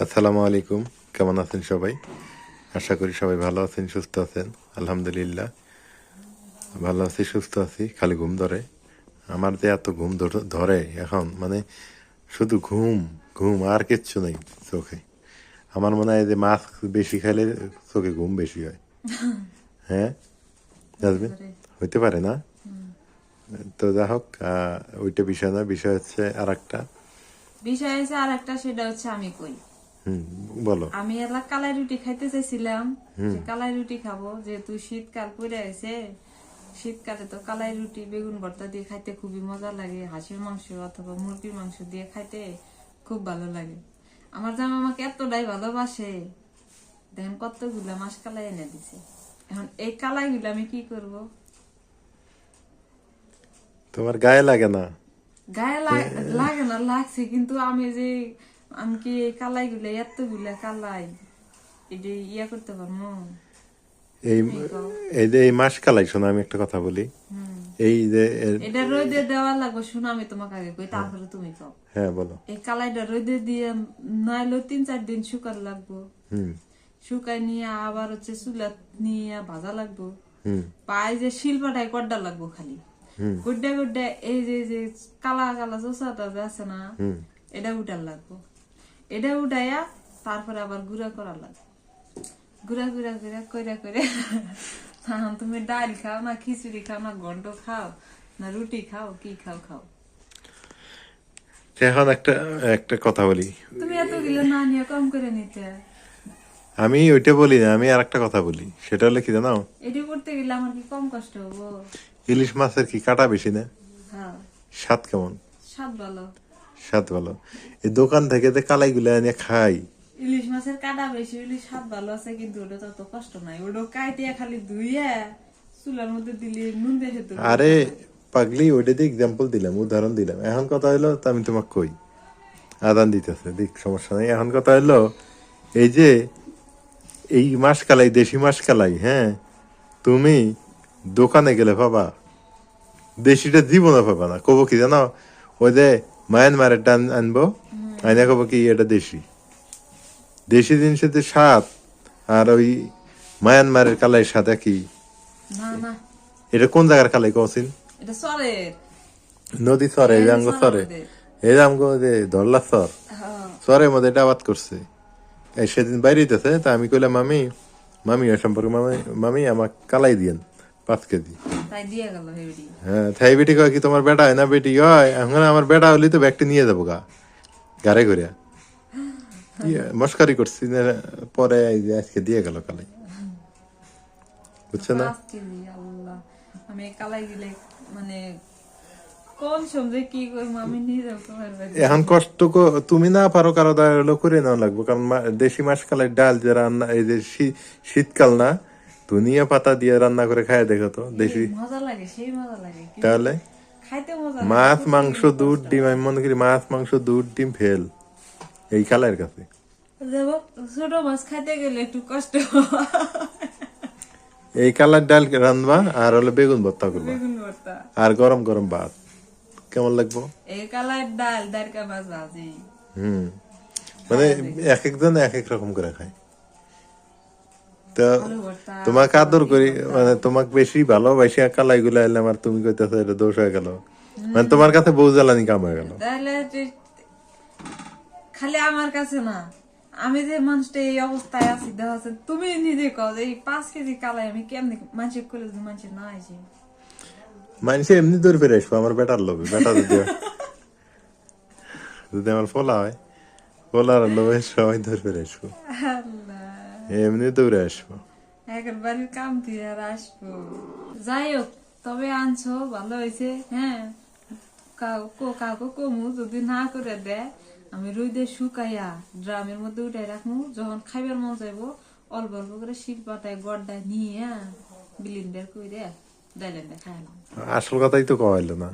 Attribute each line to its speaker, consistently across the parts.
Speaker 1: আসসালামু আলাইকুম। কেমন আছেন সবাই? আশা করি সবাই ভালো আছেন সুস্থ আছেন। আলহামদুলিল্লাহ। ভালো আছি সুস্থ আছি খালি ঘুম ধরে। আমার যে এত ঘুম ধর- এখন মানে শুধু ঘুম ঘুম আর কিচ্ছু নেই চোখে। আমার মনে হয় যে মাছ বেশি খাইলে চোখে ঘুম বেশি হয়। হ্যাঁ? জাজমিন হইতে পারে না? তো যা হোক ওইটা বিষয় না বিষয় হচ্ছে আর একটা
Speaker 2: বিষয় আছে আর একটা সেটা হচ্ছে আমি কই।
Speaker 1: বলো।
Speaker 2: আমি এলা কালাই রুটি খাইতে চাইছিলাম। কালাই রুটি খাব যেহেতু শীতকাল পড়ে আছে শীতকালে তো কালাই রুটি বেগুন ভর্তা দিয়ে খাইতে খুবই মজা লাগে হাঁসের মাংস অথবা মুরগির মাংস দিয়ে খাইতে খুব ভালো লাগে। আমার জামা আমাকে এতটাই ভালোবাসে। দেখেন কতগুলা মাছ কালাই এনে দিছে। এখন এই কালাই গুলো আমি কি করব?
Speaker 1: তোমার গায়ে লাগে না?
Speaker 2: গায়ে লাগ- লাগে না লাগছে কিন্তু আমি যে আমি কি এই কালাই গুলা এতগুলা কালাই? এটা ইয়া করতে পারব?
Speaker 1: এই এই যে এই মাস কালাই শোনো আমি একটা কথা বলি। এই যে
Speaker 2: এটা রোদে দেওয়া লাগবে শোনো আমি তোমাকে আগে কই তারপরে তুমি কও।
Speaker 1: হ্যাঁ বলো।
Speaker 2: এই কালাইটা রোদে দিয়ে নাইলো তিন চার দিন শুকার লাগবো।
Speaker 1: হুম।
Speaker 2: শুকাই নিয়ে আবার হচ্ছে চুলা নিয়ে ভাজা লাগবো। পায়ে যে শিল্পাটাই কড্ডা লাগবো খালি। গুড্ডা গুড্ডা এই যে যে কালা কালা যে আছে না এটা উঠার লাগবো। এটা উঠাইয়া তারপরে আবার গুঁড়া করা লাগবে গুঁড়া গুঁড়া গুঁড়া কইরা করে তখন তুমি ডাল খাও না খিচুড়ি খাও না গন্ড খাও না রুটি খাও কি খাও খাও।
Speaker 1: এখন একটা একটা কথা বলি।
Speaker 2: তুমি এতগুলো না নিয়ে কম করে নিতে।
Speaker 1: আমি ওইটা বলি না আমি আর একটা কথা বলি। সেটা হলো কি জানো?
Speaker 2: এটি করতে গেলে আমার কি কম কষ্ট হব?
Speaker 1: ইলিশ মাছের কি কাটা বেশি না?
Speaker 2: হ্যাঁ।
Speaker 1: স্বাদ কেমন?
Speaker 2: স্বাদ ভালো।
Speaker 1: স্বাদ ভালো। এই দোকান থেকে যে কালাইগুলো এনে খাই।
Speaker 2: ইলিশ মাছের কাটা বেশি ইলিশ স্বাদ ভালো আছে কিন্তু ওটা তো অত কষ্ট নাই। ওটা খালি ধুইয়া চুলার মধ্যে দিলে নুন দিয়ে সেদ্ধ
Speaker 1: আরে পাগলি ওইটা দিয়ে এক্সাম্পল দিলাম উদাহরণ দিলাম। এখন কথা হলো আমি তোমাকে কই আদান দিতেছে দিক সমস্যা নেই। এখন কথা হলো এই যে এই মাস কালাই দেশি মাস কালাই হ্যাঁ? তুমি দোকানে গেলে পাবা দেশিটা জীবনে পাবা না। কবো কি জানো? ওই যে মায়ানমারের টান আনব। আইনা কবো কি এটা দেশি। দেশি জিনিসের যে স্বাদ আর ওই মায়ানমারের কালাই
Speaker 2: না না।
Speaker 1: এটা কোন জায়গার কালাই
Speaker 2: সরের।
Speaker 1: নদী সরে এই আঙ্গ
Speaker 2: সরে।
Speaker 1: এই আমগো যে ধরলা সর।
Speaker 2: হ্যাঁ।
Speaker 1: সরের মধ্যে এটা আবাদ করছে। এই সেদিন বাইরে হইতেছে তা আমি কইলাম মামি মামি সম্পর্কে মামি মামি আমাক কালাই দিয়েন। পাঁচ কেজি হ্যাঁ তাই বেটি কয় কি তোমার বেটা হয় না বেটি? হয় এখন আমার বেটা হলে তো ব্যাগটি নিয়ে যাব গা গাড়ে ঘুরে মস্কারি করছি পরে আজকে দিয়ে গেল কালাই। বুঝছ না?
Speaker 2: মানে
Speaker 1: এখন কষ্ট তুমি না পারো কারও হলো করে নেওয়া লাগবে। কারণ দেশি মাস কালের ডাল যে রান্না এই যে শীতকাল না ধনিয়া পাতা দিয়ে রান্না করে খায় দেখো তো দেশি।
Speaker 2: মজা লাগে সেই মজা লাগে।
Speaker 1: তাহলে? মাছ মাংস দুধ ডিম আমি মনে করি মাছ মাংস দুধ ডিম ফেল এই কালের কাছে।
Speaker 2: ছোট মাছ খাইতে গেলে একটু কষ্ট।
Speaker 1: এই কালার ডাল রান্নবা আর হলো বেগুন ভর্তা করবা। আর গরম গরম ভাত। কেমন লাগবো?
Speaker 2: এই কালার ডাল দারকা মাছ ভাজি
Speaker 1: হুম। মানে এক একজন এক এক রকম করে খায়। তো তোমাকে আদর করি মানে তোমাকে বেশি ভালোবাসি কালাই গুলা এলাম আর তুমি কইতেছো এটা দোষ হয়ে গেল। মানে তোমার কাছে বউ জ্বালানি কাম হয়ে গেল।
Speaker 2: খালি আমার কাছে না আমি যে মানুষটা এই অবস্থায় আছি দেখা যাচ্ছে তুমি নিজে কও যে এই পাঁচ কেজি কালাই আমি কেমনি মানুষের করে যদি মানুষের না আসে।
Speaker 1: মানুষে এমনি দৌড় ফিরে আসব আমার বেটার লোভে বেটা যদি যদি আমার ফোলা হয় ফোলার লোভে সবাই দৌড় ফিরে আসব। এমনি দৌড়ে আসব
Speaker 2: এখন বাড়ির কাম দিয়ে আর আসব যাই হোক তবে আনছো ভালো হয়েছে হ্যাঁ কাউ- কো- কাউকে কমু যদি না করে দেয় আমি রুইদের শুকাইয়া ড্রামের মধ্যে উঠাই রাখব যখন খাইবার মন চাইব অল্প অল্প করে শিল পাতায় গড়ায় নিয়ে বিলিন্ডার করে ডাইলেন্ডা খাইলাম
Speaker 1: আসল কথাই তো কওয়াইলো না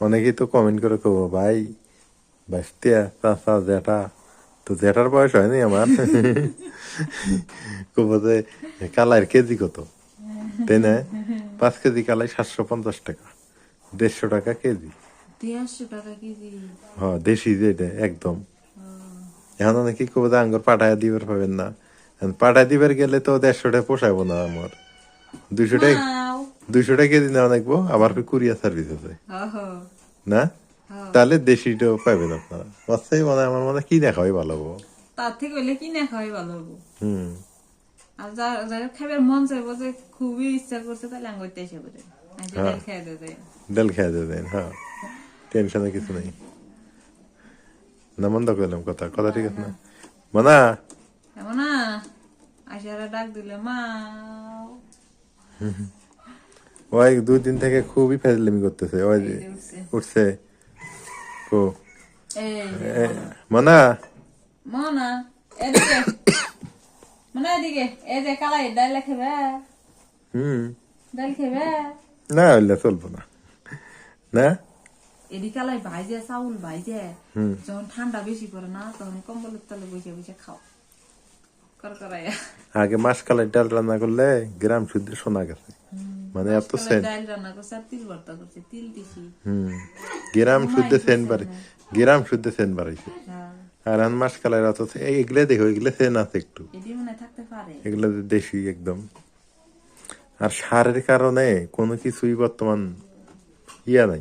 Speaker 1: অনেকেই তো কমেন্ট করে কব ভাই বাস্তিয়া চাচা জেঠা তো জেঠার বয়স হয়নি আমার। কব যে কালার কেজি কত? তাই না? পাঁচ কেজি কালাই সাতশো পঞ্চাশ টাকা। দেড়শো টাকা কেজি।
Speaker 2: কেজি।
Speaker 1: হ্যাঁ দেশি যেটা একদম। এখন অনেকে কব যে আঙ্গুর পাঠায় দিবার পাবেন না। পাঠায় দিবার গেলে তো দেড়শো টাকা পোষাবো না আমার। দুইশো টাকা দুইশো টাকা কেজি নেওয়া লাগবো আবার কুরিয়ার সার্ভিস আছে। না? তাহলে দেশিটাও পাবেন আপনারা। বাচ্চাই মানে আমার মনে হয় কি দেখা হয় ভালো হব।
Speaker 2: তার থেকে হইলে কি না খাওয়াই ভালো হব।
Speaker 1: হুম।
Speaker 2: আর যার যার খাবার মন চাইব যে খুবই ইচ্ছা করছে তাহলে আঙ্গুরটা এসে পড়ে। ডাল খেয়ে দেবে
Speaker 1: ডাল খেয়ে দেবেন হ্যাঁ। টেনশনে কিছু নেই। না মন্দ করলাম কথা। কথা ঠিক আছে না? মানা।
Speaker 2: এমন না আশারা ডাক দিলে মা
Speaker 1: ওই দুই দিন থেকে খুবই ফেজলামি করতেছে। ওই যে
Speaker 2: উঠছে।
Speaker 1: কো
Speaker 2: এই
Speaker 1: মনা
Speaker 2: এদিকে মনে এদিকে এই যে কালাই ডাল খেবে
Speaker 1: হুম
Speaker 2: ডাল খেবে
Speaker 1: না হইলে চলবো না না
Speaker 2: এদি কালাই ভাইজে চাউল ভাইজে
Speaker 1: হুম।
Speaker 2: যখন ঠান্ডা বেশি পড়ে না তখন কম্বলের তলে বসে বসে খাও
Speaker 1: আগে মাস কালের ডাল রান্না করলে গ্রাম শুদ্ধ শোনা গেছে মানে এত সেন্ট গ্রাম শুদ্ধ সেন্ট বাড়ি গ্রাম শুদ্ধ সেন্ট বাড়াইছে। আর আন মাস কালের অত এগুলো দেখো এগুলো সেন আছে একটু। এগুলো দেশি একদম। আর সারের কারণে কোনো কিছুই বর্তমান ইয়া নাই।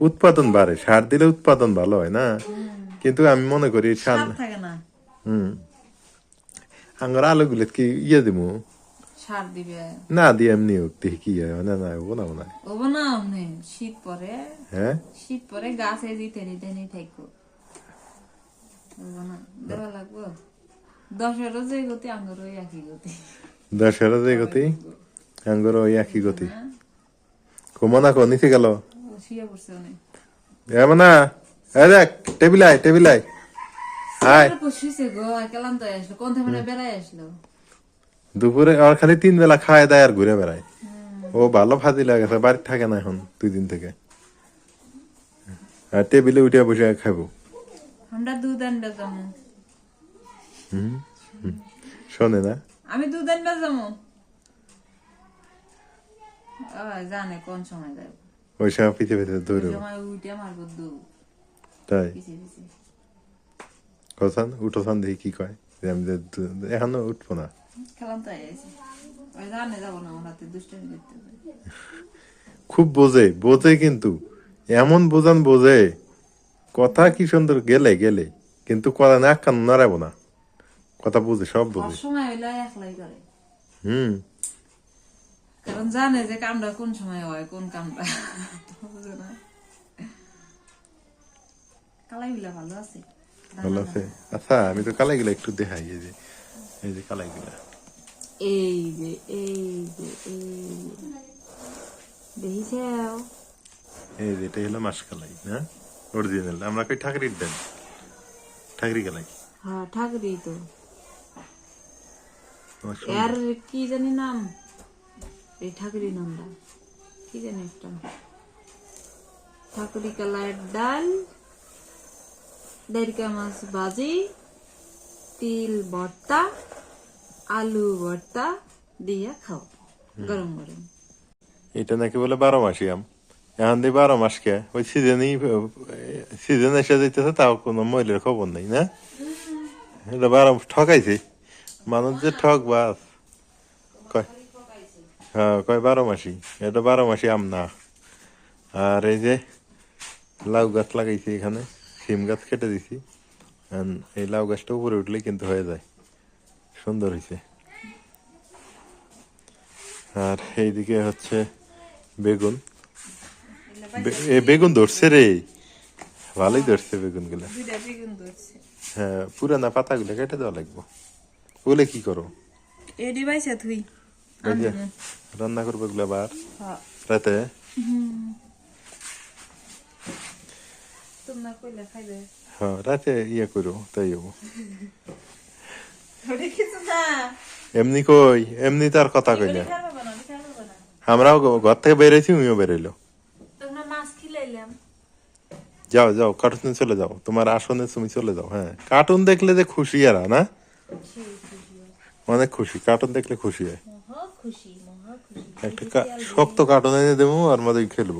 Speaker 1: উৎপাদন বাড়ে। সার দিলে উৎপাদন ভালো হয় না। কিন্তু আমি মনে করি সার হুম। আঙ্গার আলুগুলো কি ইয়ে দিমু?
Speaker 2: সার দিবে।
Speaker 1: না এমনি উঠতে কি হয়? না না ও না না।
Speaker 2: ওবো না শীত পরে
Speaker 1: হ্যাঁ?
Speaker 2: শীত পরে গাছে দিতে নিতে নি থাকব ওবো না। দেওয়া লাগবো? দশেরও যে গতি আঙ্গুর ওই একই গতি।
Speaker 1: দশেরা যে গতি আঙ্গুর ওই একই গতি। কমনা কো নিচে গেল।
Speaker 2: ও শুয়ে পড়ছে অনেক
Speaker 1: এমন না। এই দেখ টেবিল আয় টেবিল আয়। আয়।
Speaker 2: শুয়েছে গো কেলাম তো আসলো। কোন থেকে বেড়াই আসলো?
Speaker 1: দুপুরে আর খালি তিন বেলা খায় দেয় আর ঘুরে বেড়ায়। ও ভালো ফাজি লাগেছে বাড়ি থাকে না এখন দুই দিন থেকে। আর টেবিলে উঠে বসে খাব
Speaker 2: আমরা দুধ আনবে যাব
Speaker 1: শোনে না।
Speaker 2: আমি দুধ আনবে যাব জানে কোন সময় যাব
Speaker 1: ওই সময় পিছে পিছে
Speaker 2: ওই
Speaker 1: দৌড়ো
Speaker 2: সময় উঠে মারবো দুধ
Speaker 1: তাই? উঠোসান দেখি কি কয়। যে আমি এখনও উঠবো না। খুব বোঝে বোঝে কিন্তু। এমন বোঝান বোঝে কথা কি সুন্দর গেলে গেলে। কিন্তু কথা না কান নাড়াবো না। কথা বুঝে সব বুঝে। হুম।
Speaker 2: কারণ জানে যে কামটা কোন সময় হয় কোন কামটা। বুঝে না। কালাই ভালো আছে?
Speaker 1: ভালো আছে। আচ্ছা আমি তো কালাই গুলা একটু দেখাই যে। এই যে কালাই গুলা
Speaker 2: এই যে এই যে এই দেখিছেও?
Speaker 1: এই যে এটা হলো মাস কালাই না অরিজিনাল আমরা কই ঠাকুরির দেন। ঠাকুরি কালাই।
Speaker 2: হ্যাঁ ঠাকুরি তো। এর কি জানি নাম? এই ঠাকুরি নামটা। কি জানি একটা? ঠাকুরি কালার ডাল দেড়কা মাছ ভাজি তিল ভর্তা আলু ভর্তা দিয়া খাও। গরম গরম।
Speaker 1: এটা নাকি বলে বারো মাসি আম? এখন দিয়ে বারো মাস কে? ওই সিজনই, সিজন এসে যাইতেছে, তাও কোনো মহিলার খবর নেই, না? এটা বারো ঠকাইছে। মানুষ যে ঠক বাস। কয়? হ্যাঁ কয় বারো মাসি? এটা বারো মাসি আম না। আর এই যে লাউ গাছ লাগাইছি এখানে সিম গাছ কেটে দিছি। এই লাউ গাছটা উপরে উঠলেই কিন্তু হয়ে যায়। সুন্দর হয়েছে। আর এইদিকে হচ্ছে বেগুন। এ বেগুন ধরছে রে। ভালোই ধরছে
Speaker 2: বেগুনগুলা
Speaker 1: হ্যাঁ পুরানা পাতাগুলো কেটে দেওয়া লাগবো। ওগুলো কি করো? রান্না করব এগুলো আবার।
Speaker 2: হ্যাঁ।
Speaker 1: রাতে? হ্যাঁ রাতে ইয়ে করো তাই হব। এমনি কই? এমনি তার কথা কইলে আমরাও ঘর থেকে বেরোইছি উমিও বেরোইলো। যাও যাও কার্টুনে চলে যাও। তোমার আসনে তুমি চলে যাও হ্যাঁ। কার্টুন দেখলে যে খুশি এরা না? অনেক খুশি কার্টুন দেখলে খুশি হয়। একটা শক্ত কার্টুন এনে দেবো আর মধ্যে খেলব।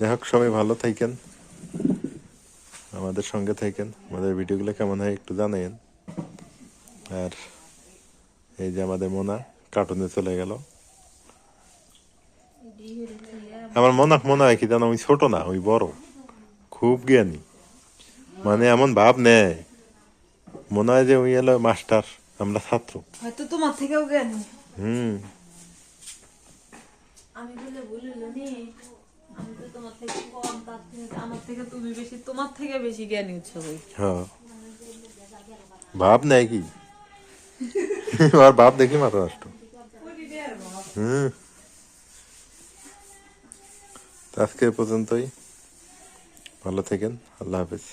Speaker 1: যাই হোক সবাই ভালো থাকেন। আমাদের সঙ্গে থাকেন। আমাদের ভিডিওগুলো কেমন হয় একটু জানাইন আর এই যে আমাদের মোনা কার্টুনে চলে গেল। আমার মনে মনে হয় কি জানো? ওই ছোট না ওই বড়। খুব জ্ঞানী। মানে এমন ভাব নেয় মনে হয় যে ওই এলো মাস্টার আমরা ছাত্র।
Speaker 2: হয়তো তোমার থেকেও জ্ঞানী।
Speaker 1: হুম।
Speaker 2: আমি বলে বলিল নি আমি তো তোমার থেকে কম তার থেকে আমার থেকে তুমি বেশি তোমার থেকে বেশি জ্ঞানী হচ্ছে
Speaker 1: হ্যাঁ। ভাব নেয় কি? আর ভাব দেখি মাথা নষ্ট। হুম। আজকে পর্যন্তই। ভালো থাকেন। আল্লাহ হাফেজ।